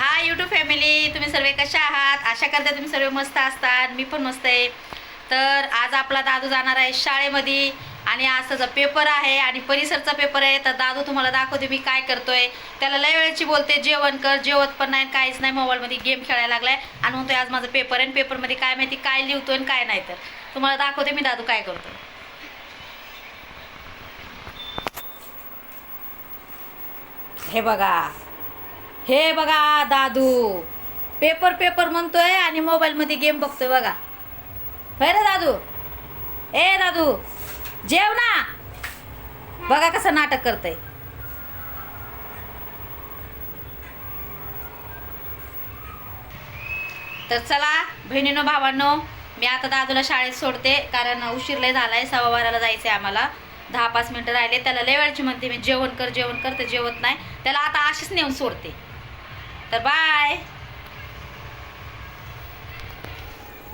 Hi YouTube family तुम्ही सर्व कशा आहात? आशा करते तुम्ही सर्व मस्त असतात. मी पण मस्त आहे. तर आज आपला दादू जाणार आहे शाळेमध्ये आणि आज त्याचा पेपर आहे आणि परिसरचा पेपर आहे. तर दादू तुम्हाला दाखवते मी काय करतोय. त्याला लय वेळेची बोलते जेवण कर. जेवत पण नाही काहीच नाही. मोबाईलमध्ये गेम खेळायला लागलाय. आणि म्हणतोय आज माझा पेपर आहे आणि पेपरमध्ये काय माहिती काय लिहितोय आणि काय नाही तर. तुम्हाला दाखवते मी दादू काय करतोय. हे बघा. हे बघा दादू. पेपर पेपर म्हणतोय आणि मोबाईलमध्ये गेम बघतोय बघा. होय रे दादू? ए दादू जेव ना. बघा कसं नाटक करतंय. तर चला बहिणीनो भावांनो मी आता दादूला शाळेत सोडते कारण उशीर लय झालाय सव्वा बाराला जायचं आहे आम्हाला. दहा पाच मिनटं राहिले त्याला लय वेळची म्हणते मी जेवण कर जेवण कर ते जेवत नाही. त्याला आता अशीच नेऊन सोडते. तर बाय